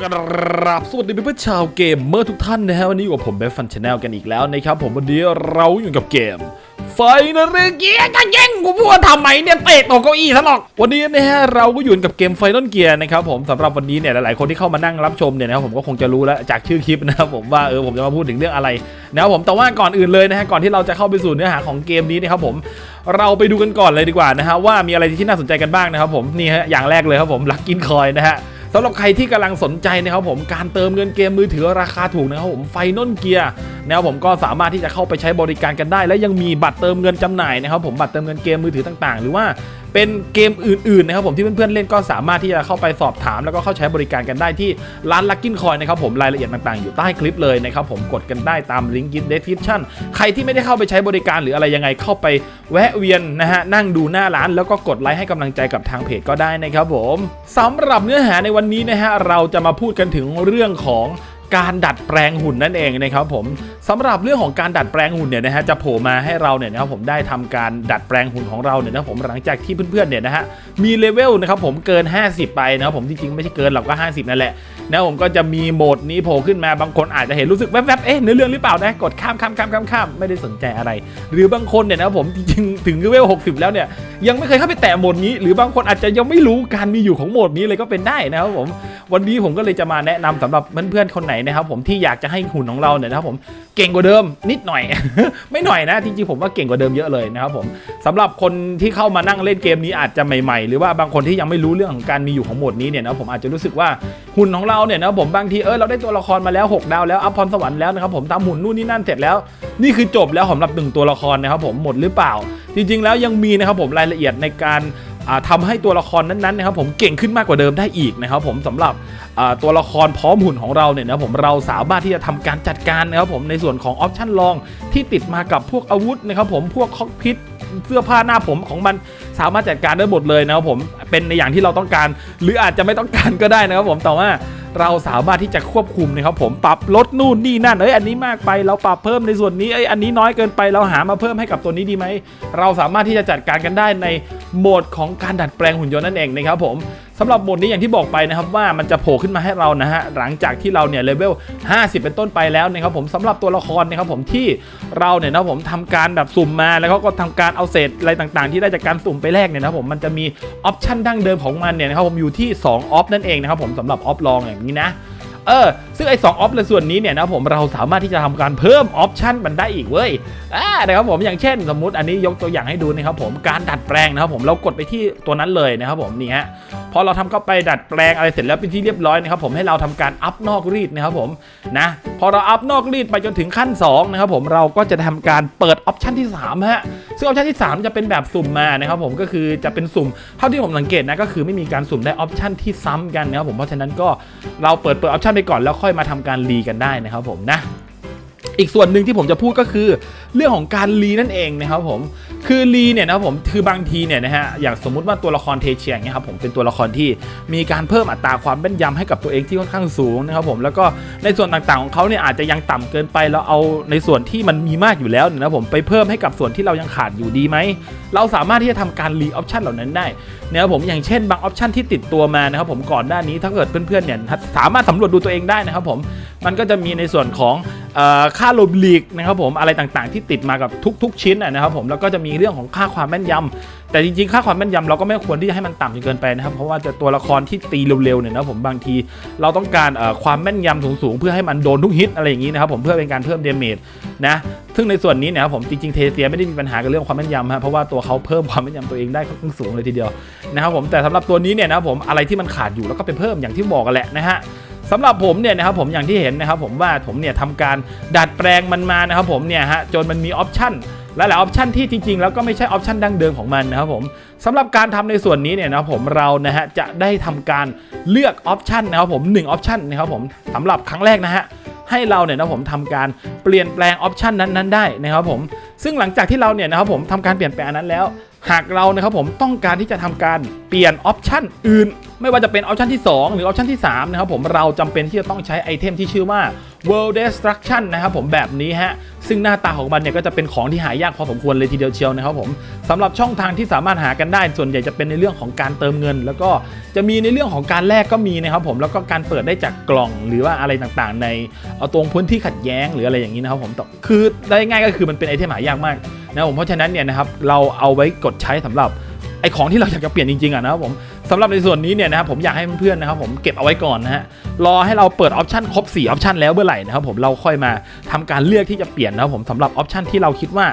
กราบสวัสดีเพื่อนชาวเกมเมอร์ทุกท่านนะฮะวันนี้อยู่กับผมเบฟฟันชาแนลกันอีกแล้วนะครับผมวันนี้เราอยู่กับเกม ไฟนอลเกียร์จะแย่งกูพูดว่าทำไมเนี่ยเตะตกเก้าอี้ซะหรอกวันนี้นะฮะเราก็อยู่กับเกมไฟนอลเกียร์นะครับผมสำหรับวันนี้เนี่ยหลายๆคนที่เข้ามานั่งรับชมเนี่ยนะครับผมก็คงจะรู้แล้วจากชื่อคลิปนะครับผมว่าเออผมจะมาพูดถึงเรื่องอะไรนะครับผมแต่ว่าก่อนอื่นเลยนะฮะก่อนที่เราจะเข้าไปสู่เนื้อหาของเกมนี้นะครับผมเราไปดูกันก่อนเลยดีกว่านะฮะว่ามีอะไรที่น่าสนใจกันบ้างนะครับผมนี่ฮะอย่างแรกเลยครับผมลักกินคอยนะฮะ สำหรับใครที่กำลังสนใจนะครับผมการเติมเงินเกมมือถือราคาถูกนะครับผมไฟนอลเกียร์นะครับผมก็สามารถที่จะเข้าไปใช้บริการกันได้ และยังมีบัตรเติมเงินจำหน่ายนะครับผมบัตรเติมเงินเกมมือถือต่างๆ หรือว่า เป็นเกมอื่นๆนะครับผมที่เพื่อนๆเล่นก็สามารถที่จะเข้าไปสอบถาม แล้วก็เข้าใช้บริการกันได้ที่ร้านลักกินคอยนะครับผมรายละเอียดต่างๆอยู่ใต้คลิปเลยนะครับผมกดกันได้ตามลิงก์ยินเดสคริปชั่นใครที่ไม่ได้เข้าไปใช้บริการหรืออะไรยังไงเข้าไปแวะเวียนนะฮะนั่งดูหน้าร้านแล้วก็กดไลค์ให้กำลังใจกับทางเพจก็ได้นะครับผมสำหรับเนื้อหาในวันนี้นะฮะเราจะมาพูดกันถึงเรื่องของ การดัดแปลงหุ่นนั่นเองนะครับผมสำหรับเรื่องของการดัดแปลงหุ่นเนี่ยนะฮะจะโผล่มาให้เราเนี่ยนะครับผมได้ทำการดัดแปลงหุ่นของเราเนี่ยนะผมหลังจากที่เพื่อนๆเนี่ยนะฮะมีเลเวลนะครับผมเกิน 50 ไปนะครับผมจริงๆไม่ใช่เกินหรอกก็ 50 นั่นแหละนะผมก็จะมีโหมดนี้โผล่ขึ้นมาบางคนอาจจะเห็นรู้สึกแวบๆเอ๊ะเนื้อเรื่องหรือเปล่านะกดข้ามข้ามข้ามข้ามข้ามไม่ได้สนใจอะไร หรือบางคนเนี่ยนะครับผมจริงๆถึงเลเวล60 แล้วเนี่ยยังไม่เคยเข้าไปแตะโหมดนี้ หรือบางคนอาจจะยังไม่รู้การมีอยู่ของโหมดนี้เลยก็เป็นได้นะครับผมวันนี้ผมก็เลยจะมาแนะนำสำหรับเพื่อนๆคนไหนนะครับผมที่อยากจะให้หุ่นของเราเนี่ยนะครับผมเก่งกว่าเดิมนิดหน่อย ไม่หน่อยนะจริงๆผมว่าเก่งกว่าเดิมเยอะเลยนะครับผมสำหรับคนที่เข้ามานั่งเล่นเกมนี้อาจจะใหม่ๆ หรือว่าบางคนที่ยังไม่รู้เรื่องของการมีอยู่ของโหมดนี้เนี่ยนะผมอาจจะรู้สึกว่าหุ่นของเราเนี่ยนะผมบางทีเออเราได้ตัวละครมาแล้ว 6 ดาวแล้วอัพพรสวรรค์แล้วนะครับผมทำหุ่นนู่นนี่นั่นเสร็จแล้ว นี่คือจบแล้วสำหรับหนึ่งตัวละครนะครับผมหมดหรือเปล่า จริง ๆ แล้วยังมีนะครับผมรายละเอียดในการ อ่าทำให้ตัวละครนั้นๆนะครับผมเก่งขึ้นมากกว่าเดิมได้อีกนะครับผมสำหรับตัวละครพร้อมหุ่นของเราเนี่ยนะครับผมเราสามารถที่จะทำการจัดการนะครับผมในส่วนของออปชั่นลองที่ติดมากับพวกอาวุธนะครับผมพวกคอกพิทเสื้อผ้าหน้าผมของมันสามารถจัดการได้หมดเลยนะครับผมเป็นในอย่างที่เราต้องการ หรืออาจจะไม่ต้องการก็ได้นะครับผมแต่ว่าเราสามารถที่จะควบคุมนะครับผมปรับลดนู่นนี่นั่นเอ้ยอันนี้มากไปเราปรับเพิ่มในส่วนนี้เอ้ยอันนี้น้อยเกินไปเราหามาเพิ่มให้กับตัวนี้ดีไหมเราสามารถที่จะจัดการกันได้ใน โหมดของการดัดแปลงหุ่นยนต์นั่นเองนะครับผมสำหรับโหมดนี้อย่างที่บอกไปนะครับว่ามันจะโผล่ขึ้นมาให้เรานะฮะหลังจากที่เราเนี่ยเลเวล 50 เป็นต้นไปแล้วนะครับผมสำหรับตัวละครนะครับผมที่เราเนี่ยนะผมทำการแบบสุ่มมาแล้วเขาก็ทำการเอาเศษอะไรต่างๆ ที่ได้จากการสุ่มไปแลกเนี่ยนะครับผมมันจะมีออปชันดั้งเดิมของมันเนี่ยนะครับผมอยู่ที่2ออฟนั่นเองนะครับผมสำหรับออฟลองอย่างนี้นะ เออซึ่งไอ้สองออฟในส่วนนี้เนี่ยนะผมเราสามารถที่จะทำการเพิ่มออปชันมันได้อีกเว้ยอ่านะครับผมอย่างเช่น สมมุติอันนี้ยกตัวอย่างให้ดูนะครับผมการดัดแปลงนะครับผมเรากดไปที่ตัวนั้นเลยนะครับผมนี่ฮะ พอเราทำเข้าไปดัดแปลงอะไรเสร็จแล้วเป็นที่เรียบร้อยนะครับผมให้เราทำการอัพนอกรีดนะครับผมนะพอเราอัพนอกรีดไปจนถึงขั้น2นะครับผมเราก็จะทำการเปิดออปชันที่3ฮะซึ่งออปชันที่ 3 จะเป็นแบบสุ่มมานะครับผมก็คือจะเป็นสุ่มเท่าที่ผมสังเกตนะก็คือไม่มีการสุ่มได้ออปชันที่ซ้ำกันนะครับผมเพราะฉะนั้นก็เราเปิดเปิดออปชันไปก่อนแล้วค่อยมาทำการรีกันได้นะครับผมนะ อีกส่วนหนึ่งที่ผมจะพูดก็คือ เรื่องของการรีนั่นเองนะครับผมคือรีเนี่ยนะครับผมคือบางทีเนี่ยนะฮะอย่างสมมุติว่าตัวละครเทเชียอย่างเงี้ยครับผมเป็นตัวละครที่มีการเพิ่มอัตราความแม่นยำให้กับตัวเองที่ค่อนข้างสูงนะครับผมแล้วก็ในส่วนต่างๆของเขาเนี่ยอาจจะยังต่ำเกินไปแล้วเอาในส่วนที่มันมีมากอยู่แล้วนะครับผมไปเพิ่มให้กับส่วนที่เรายังขาดอยู่ดีไหมเราสามารถที่จะทำการรีออปชันเหล่านั้นได้นะครับผมอย่างเช่นบางออปชันที่ติดตัวมานะครับผมก่อนหน้านี้ถ้าเกิดเพื่อนๆเนี่ยสามารถสำรวจดูตัวเองได้นะครับผมมันก็จะมีในส่วนของ ค่าลบลีกนะครับผมอะไรต่างๆ ที่ติดมากับทุก ๆ ชิ้นนะครับผมแล้วก็จะมีเรื่องของค่าความแม่นยำแต่จริงๆ ค่าความแม่นยำเราก็ไม่ควรที่จะให้มันต่ำจนเกินไปนะครับเพราะว่าจะตัวละครที่ตีเร็วๆเนี่ยนะผมบางทีเราต้องการความแม่นยำสูงๆ เพื่อให้มันโดนทุกฮิตอะไรอย่างนี้นะครับผมเพื่อเป็นการเพิ่มเดเมจนะซึ่งในส่วนนี้เนี่ยครับผมจริงๆเทเซียไม่ได้มีปัญหากับเรื่องความแม่นยำฮะเพราะว่าตัวเขาเพิ่มความแม่นยำตัวเองได้ค่อนข้างสูงเลยทีเดียวนะครับผมแต่สำหรับตัวนี้เนี่ยนะครับผมอะไรที่มันขาดอยู่แล้วก็ไปเพิ่มอย่างที่บอกกันแหละนะฮะ สำหรับผมเนี่ยนะครับผมอย่างที่เห็นนะครับผมว่าผมเนี่ยทำการดัดแปลงมันมานะครับผมเนี่ยฮะจนมันมีออปชันและหลายออปชันที่จริงๆ แล้วก็ไม่ใช่ออปชันดั้งเดิมของมันนะครับผมสำหรับการทำในส่วนนี้เนี่ยนะครับผมเรานะฮะจะได้ทำการเลือกออปชันนะครับผม1ออปชันนะครับผมสำหรับครั้งแรกนะฮะให้เราเนี่ยนะผมทำการเปลี่ยนแปลงออปชันนั้นๆได้นะครับผมซึ่งหลังจากที่เราเนี่ยนะครับผมทำการเปลี่ยนแปลงนั้นแล้ว หากเรานะครับผมต้องการที่จะทำการเปลี่ยนออปชันอื่น ไม่ว่าจะเป็นออปชันที่ 2 หรือออปชันที่3นะครับผมเราจำเป็นที่จะต้องใช้ไอเทมที่ชื่อว่า World Destruction นะครับผมแบบนี้ฮะ ซึ่งหน้าตาของมันเนี่ยก็จะเป็นของที่หายากพอสมควรเลยทีเดียวเชียวนะครับผมสำหรับช่องทางที่สามารถหากันได้ส่วนใหญ่จะเป็นในเรื่องของการเติมเงิน แล้วก็จะมีในเรื่องของการแลกก็มีนะครับผมแล้วก็การเปิดได้จากกล่องหรือว่าอะไรต่างๆ ในเอาตรงพื้นที่ขัดแย้งหรืออะไรอย่างนี้นะครับผมต่คือได้ง่ายก็คือมันเป็นไอเทมหายากมากนะครับผมเพราะฉะนั้นเนี่ยนะครับเราเอาไว้กดใช้สำหรับไอของที่เราอยากจะเปลี่ยนจริงๆอะนะครับผม สำหรับในส่วนนี้เนี่ยนะครับผมอยากให้เพื่อนๆนะครับผมเก็บเอาไว้ก่อนนะฮะรอให้เราเปิดออปชันครบ4ออปชันแล้วเมื่อไหร่นะครับผมเราค่อยมาทำการเลือกที่จะเปลี่ยนนะครับผมสำหรับออปชันที่เราคิดว่า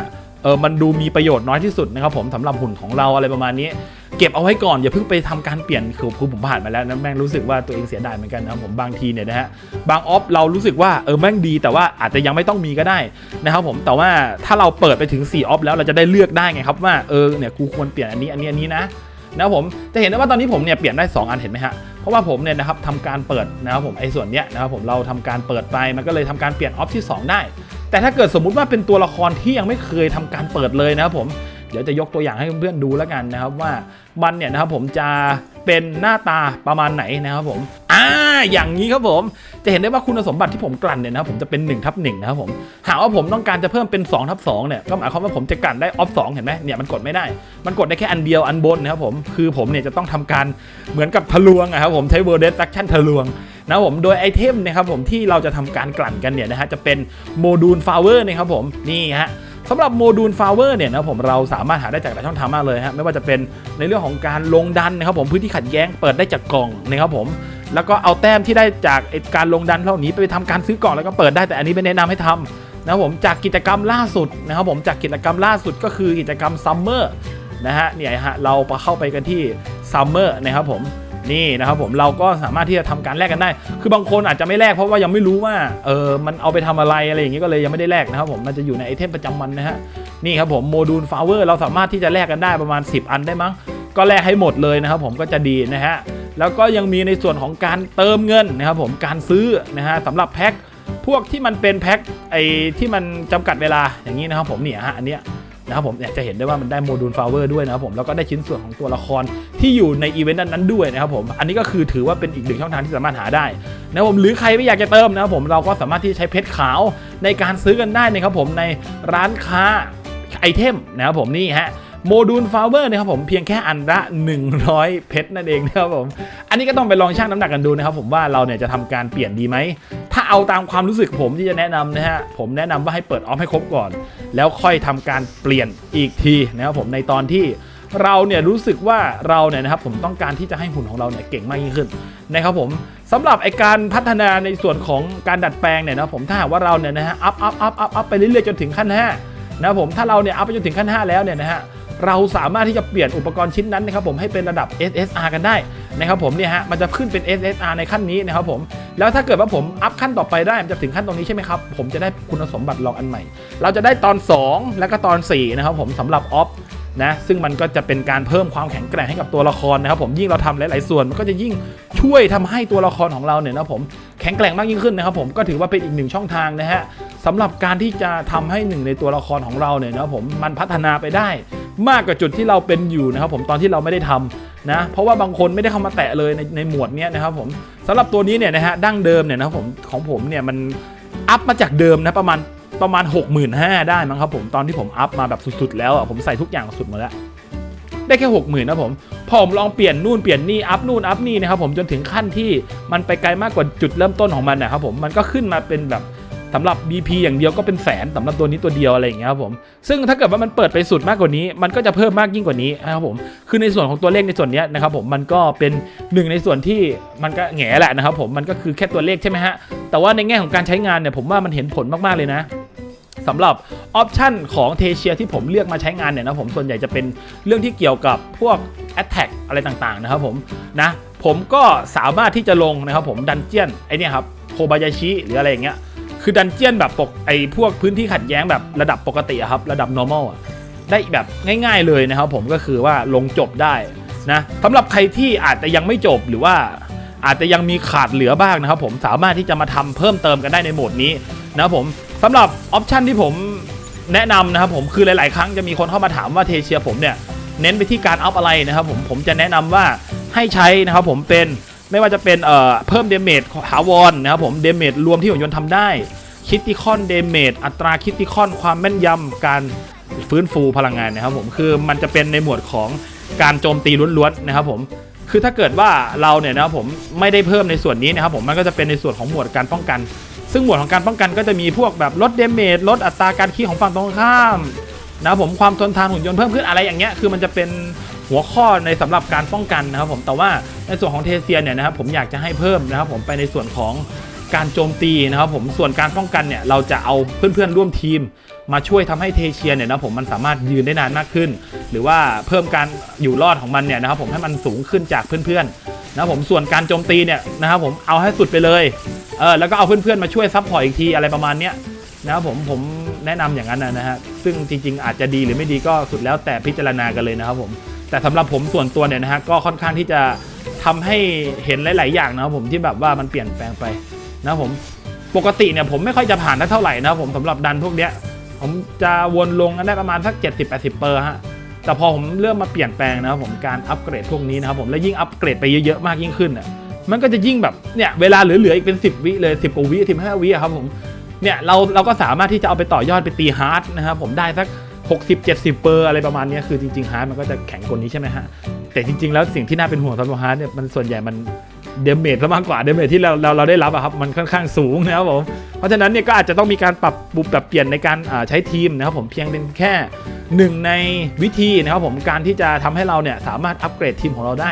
เออมันดูมีประโยชน์น้อยที่สุดนะครับผมสำหรับหุ่นของเราอะไรประมาณนี้ เก็บเอาไว้ก่อนอย่าเพิ่งไปทำการเปลี่ยนคือคือผมผ่านมาแล้วนะแม่งรู้สึกว่าตัวเองเสียดายเหมือนกันนะครับผมบางทีเนี่ยนะฮะบางออฟเรารู้สึกว่าเออแม่งดี แต่ว่าอาจจะยังไม่ต้องมีก็ได้นะครับผมแต่ว่าถ้าเราเปิดไปถึง4ออฟแล้วเราจะได้เลือกได้ไงครับว่าเออเนี่ยกูควรเปลี่ยนอันนี้อันนี้อันนี้นะ นะครับผมจะเห็นได้ว่าตอนนี้ผมเนี่ยเปลี่ยนได้ 2 อันเห็นไหมฮะเพราะว่าผมเนี่ยนะครับทำการเปิดนะครับผมไอ้ส่วนเนี้ยนะครับผมเราทำการเปิดไปมันก็เลยทำการเปลี่ยนออฟที่ 2 ได้ แต่ถ้าเกิดสมมุติว่าเป็นตัวละครที่ยังไม่เคยทำการเปิดเลยนะครับผมเดี๋ยวจะยกตัวอย่างให้เพื่อนๆดูแล้วกันนะครับว่ามันเนี่ยนะครับผมจะเป็นหน้าตาประมาณไหนนะครับผม อ่าอย่างนี้ครับผม จะเห็นได้ว่าคุณสมบัติที่ผมกลั่นเนี่ยนะครับผมจะเป็น1ทับหนึ่งนะครับผมหากว่าผมต้องการจะเพิ่มเป็น2ทับ2เนี่ยก็หมายความว่าผมจะกลั่นได้ออฟ2เห็นไหมเนี่ยมันกดไม่ได้ มันกดได้แค่อันเดียวอันบนนะครับผมคือผมเนี่ยจะต้องทำการเหมือนกับทะลวงอะครับผมใช้ World Destruction ทะลวงนะครับผมโดยไอเทมนะครับผมที่เราจะทำการกลั่นกันเนี่ยนะฮะจะเป็นโมดูลฟาวเวอร์นะครับผมนี่ฮะสำหรับโมดูลฟาวเวอร์เนี่ยนะครับผมเราสามารถหาได้จากหลายช่องทางมากเลยฮะไม่ว่าจะเป็นในเรื่องของการลงดันนะครับผมพื้นที่ขัดแย้งเปิดได้จากกล่องนะครับผม แล้วก็เอาแต้มที่ได้จากการลงดันเหล่านี้ไปทำการซื้อกล่องแล้วก็เปิดได้แต่อันนี้ไม่แนะนำให้ทำนะครับผมจากกิจกรรมล่าสุดนะครับผมจากกิจกรรมล่าสุดก็คือกิจกรรมซัมเมอร์นะฮะเนี่ยฮะเราไปเข้าไปกันที่ซัมเมอร์นะครับผมนี่นะครับผมเราก็สามารถที่จะทำการแลกกันได้ คือบางคนอาจจะไม่แลกเพราะว่ายังไม่รู้ว่าเออมันเอาไปทำอะไรอะไรอย่างนี้ก็เลยยังไม่ได้แลกนะครับผมมันจะอยู่ในไอเทมประจำวันนะฮะนี่ครับผมโมดูลฟลาเวอร์เราสามารถที่จะแลกกันได้ประมาณ 10 อันได้มั้งก็แลกให้หมดเลยนะครับผมก็จะดีนะฮะ แล้วก็ยังมีในส่วนของการเติมเงินนะครับผมการซื้อนะฮะสำหรับแพ็คพวกที่มันเป็นแพ็คไอที่มันจำกัดเวลาอย่างนี้นะครับผมเนี่ยฮะอันเนี้ยนะครับผมเนี่ยจะเห็นได้ว่ามันได้โมดูลฟลาเวอร์ด้วยนะครับผมแล้วก็ได้ชิ้นส่วนของตัวละครที่อยู่ในอีเวนต์นั้นๆด้วยนะครับผมอันนี้ก็คือถือว่าเป็นอีกหนึ่งช่องทางที่สามารถหาได้นะครับผมหรือใครไม่อยากจะเติมนะครับผมเราก็สามารถที่จะใช้เพชรขาวในการซื้อกันได้นะครับผมในร้านค้าไอเทมนะครับผมนี่ฮะ โมดูลฟลาเวอร์นะครับผมเพียงแค่อันละ 100 เพชรนั่นเองนะครับผมอันนี้ก็ต้องไปลองชั่งน้ำหนักกันดูนะครับผมว่าเราเนี่ยจะทำการเปลี่ยนดีไหม ถ้าเอาตามความรู้สึกผมที่จะแนะนำนะฮะผมแนะนำว่าให้เปิดออฟให้ครบก่อน แล้วค่อยทำการเปลี่ยนอีกทีนะครับผมในตอนที่เราเนี่ยรู้สึกว่าเราเนี่ยนะครับผมต้องการที่จะให้หุ่นของเราเนี่ยเก่งมากยิ่งขึ้นนะครับผมสำหรับไอการพัฒนาในส่วนของการดัดแปลงเนี่ยนะครับผมถ้าหากว่าเราเนี่ยนะฮะอัพอัพอัพอัพอัพไปเรื่อยๆจนถึงขั้น5นะครับผมถ้าเราเนี่ยอัพไปจนถึงขั้น 5 แล้วเนี่ยนะฮะ เราสามารถที่จะเปลี่ยนอุปกรณ์ชิ้นนั้นนะครับผมให้เป็นระดับ SSR กันได้นะครับผมเนี่ยฮะมันจะขึ้นเป็น SSR ในขั้นนี้นะครับผมแล้วถ้าเกิดว่าผมอัพขั้นต่อไปได้มันจะถึงขั้นตรงนี้ใช่ไหมครับผมจะได้คุณสมบัติลองอันใหม่ เราจะได้ตอน 2 แล้วก็ตอน4นะครับผมสำหรับออฟนะซึ่งมันก็จะเป็นการเพิ่มความแข็งแกร่งให้กับตัวละครนะครับผมยิ่งเราทำหลาย ๆ ส่วนมันก็จะยิ่งช่วยทำให้ตัวละครของเราเนี่ยนะผมแข็งแกร่งมากยิ่งขึ้นนะครับผมก็ถือว่าเป็นอีกหนึ่งช่องทางนะฮะสำหรับการที่จะทำให้หนึ่งในตัวละครของเราเนี่ยนะผมมันพัฒนาไปได้ มากกว่าจุดที่เราเป็นอยู่นะครับผมตอนที่เราไม่ได้ทำนะเพราะว่าบางคนไม่ได้เข้ามาแตะเลยในในหมวดนี้นะครับผมสำหรับตัวนี้เนี่ยนะฮะดั้งเดิมเนี่ยนะครับผมของผมเนี่ยมันอัพมาจากเดิมนะประมาณประมาณ 65,000ได้มั้งครับผมตอนที่ผมอัพมาแบบสุดๆแล้วอะผมใส่ทุกอย่างสุดหมดแล้วได้แค่ 60,000นะผมพอผมลองเปลี่ยนนู่นเปลี่ยนนี่อัพนู่นอัพนี่นะครับผมจนถึงขั้นที่มันไปไกลมากกว่าจุดเริ่มต้นของมันนะครับผมมันก็ขึ้นมาเป็นแบบ สำหรับ BP อย่างเดียวก็เป็นแสนสำหรับตัวนี้ตัวเดียวอะไรอย่างเงี้ยครับผมซึ่งถ้าเกิดว่ามันเปิดไปสุดมากกว่านี้ มันก็จะเพิ่มมากยิ่งกว่านี้นะครับผมคือในส่วนของตัวเลขในส่วนนี้นะครับผมมันก็เป็นหนึ่งในส่วนที่มันก็แหงแหละนะครับผมมันก็คือแค่ตัวเลขใช่ไหมฮะแต่ว่าในแง่ของการใช้งานเนี่ยผมว่ามันเห็นผลมากๆเลยนะสำหรับออปชันของเทเชียที่ผมเลือกมาใช้งานเนี่ยนะผมส่วนใหญ่จะเป็นเรื่องที่เกี่ยวกับพวก Attack อะไรต่างๆนะครับผมนะผมก็สามารถที่จะลงนะครับผมดันเจียนไอเนี่ยครับโคบายาชิหรืออะไรอย่างเงี้ย คือดันเจียนแบบปกไอพวกพื้นที่ขัดแย้งแบบระดับปกติอะครับ ระดับ normal อะได้แบบง่ายๆเลยนะครับผมก็คือว่าลงจบได้นะสำหรับใครที่อาจจะยังไม่จบหรือว่าอาจจะยังมีขาดเหลือบ้างนะครับผมสามารถที่จะมาทำเพิ่มเติมกันได้ในโหมดนี้นะครับผมสำหรับออปชันที่ผมแนะนำนะครับผมคือหลาย ๆ ครั้งจะมีคนเข้ามาถามว่าเทเชียผมเนี่ยเน้นไปที่การอัพอะไรนะครับผมผมจะแนะนำว่าให้ใช้นะครับผมเป็น ไม่ว่าจะเป็นเอ่อเพิ่มเดเมจถาวรนะครับผมเดเมจรวมที่หุ่นยนต์ทำได้คิติคอนเดเมจอัตราคิติคอนความแม่นยำการฟื้นฟูพลังงานนะครับผมคือมันจะเป็นในหมวดของการโจมตีล้วนๆนะครับผมคือถ้าเกิดว่าเราเนี่ยนะครับผมไม่ได้เพิ่มในส่วนนี้นะครับผมมันก็จะเป็นในส่วนของหมวดการป้องกัน ซึ่งหมวดของการป้องกันก็จะมีพวกแบบลดเดเมจลดอัตราการขี้ของฝั่งตรงข้ามนะครับผมความทนทานหุ่นยนต์เพิ่มขึ้นอะไรอย่างเงี้ยคือมันจะเป็น หัวข้อในสำหรับการป้องกันนะครับผมแต่ว่าในส่วนของเทเซียเนี่ยนะครับผมอยากจะให้เพิ่มนะครับผมไปในส่วนของการโจมตีนะครับผมส่วนการป้องกันเนี่ยเราจะเอาเพื่อนๆร่วมทีม มาช่วยทำให้เทเชียเนี่ยนะผมมันสามารถยืนได้นานมากขึ้น หรือว่าเพิ่มการอยู่รอดของมันเนี่ยนะครับผมให้มันสูงขึ้นจากเพื่อนๆนะครับผมส่วนการโจมตีเนี่ยนะครับผมเอาให้สุดไปเลยเออแล้วก็เอาเพื่อนๆมาช่วยซัพพอร์ตอีกทีอะไรประมาณเนี้ยนะครับผมผมแนะนำอย่างนั้นนะนะฮะซึ่งจริงๆ อาจจะดีหรือไม่ดีก็สุดแล้วแต่พิจารณากันเลยนะครับผม แต่สำหรับผมส่วนตัวเนี่ยนะฮะก็ค่อนข้างที่จะทำให้เห็นหลาย ๆ อย่างนะครับผมที่แบบว่ามันเปลี่ยนแปลงไปนะผมปกติเนี่ยผมไม่ค่อยจะผ่านได้เท่าไหร่นะผมสำหรับดันพวกเนี้ยผมจะวนลงกันได้ประมาณสัก 70-80เปอร์ฮะแต่พอผมเริ่มมาเปลี่ยนแปลงนะครับผมการอัปเกรดพวกนี้นะครับผมและยิ่งอัปเกรดไปเยอะๆมากยิ่งขึ้นอะมันก็จะยิ่งแบบเนี่ยเวลาเหลือๆอีกเป็น 10 วิเลย 10กว่าวิ15 วิครับผมเนี่ยเราเราก็สามารถที่จะเอาไปต่อยอดไปตีฮาร์ดนะครับผมได้สัก 60 70 เปอร์อะไรประมาณนี้คือจริงๆฮาร์ดมันก็จะแข็งกว่านี้ใช่ไหมฮะ แต่จริงๆแล้วสิ่งที่น่าเป็นห่วงสำหรับฮาร์ดเนี่ยมันส่วนใหญ่มันเดเมจซะมากกว่าเดเมจที่เราเราเราได้รับอะครับมันค่อนข้างสูงนะครับผมเพราะฉะนั้นเนี่ยก็อาจจะต้องมีการปรับปรุงปรับเปลี่ยนในการใช้ทีมนะครับผมเพียงเป็นแค่หนึ่งในวิธีนะครับผมการที่จะทำให้เราเนี่ยสามารถอัปเกรดทีมของเราได้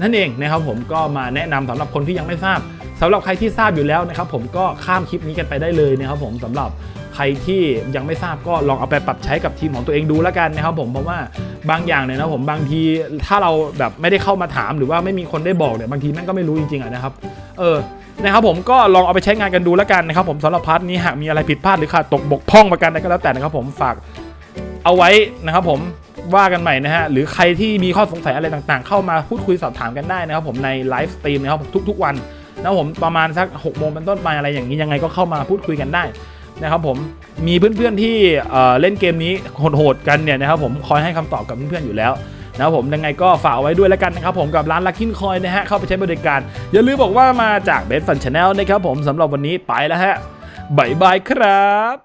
นั่นเองนะครับผมก็มาแนะนำสำหรับคนที่ยังไม่ทราบ สำหรับใครที่ทราบอยู่แล้วนะครับผมก็ข้ามคลิปนี้กันไปได้เลยนะครับผมสำหรับใครที่ยังไม่ทราบก็ลองเอาไปปรับใช้กับทีมของตัวเองดูแล้วกันนะครับผมเพราะว่าบางอย่างเนี่ยนะผมบางทีถ้าเราแบบไม่ได้เข้ามาถามหรือว่าไม่มีคนได้บอกเนี่ยบางทีแม่งก็ไม่รู้จริงๆอะนะครับเออนะครับผมก็ลองเอาไปใช้งานกันดูแล้วกันนะครับผมสำหรับพาร์ทนี้หากมีอะไรผิดพลาดหรือขาดตกบกพร่องประการใดก็แล้วแต่นะครับผมฝากเอาไว้นะครับผมว่ากันใหม่นะฮะ หรือใครที่มีข้อสงสัยอะไรต่างๆ เข้ามาพูดคุยสอบถามกันได้นะครับผมในไลฟ์สตรีมนะครับทุกๆวัน นะผมประมาณสัก6กโมงเป็นต้นไปอะไรอย่างนี้ยังไงก็เข้ามาพูดคุยกันได้นะครับผมมีเพื่อนๆที่เล่นเกมนี้โหดๆกันเนี่ยนะครับผมคอยให้คำตอบกับเพื่อนๆอยู่แล้วนะครับผมยังไงก็ฝากเอาไว้ด้วยแล้วกันนะครับผมกับร้านลักขินคอยนะฮะเข้าไปใช้บริการ อย่าลืมบอกว่ามาจากเบสฟันชาแนลนะครับผมสำหรับวันนี้ไปแล้วฮะบายบายครับ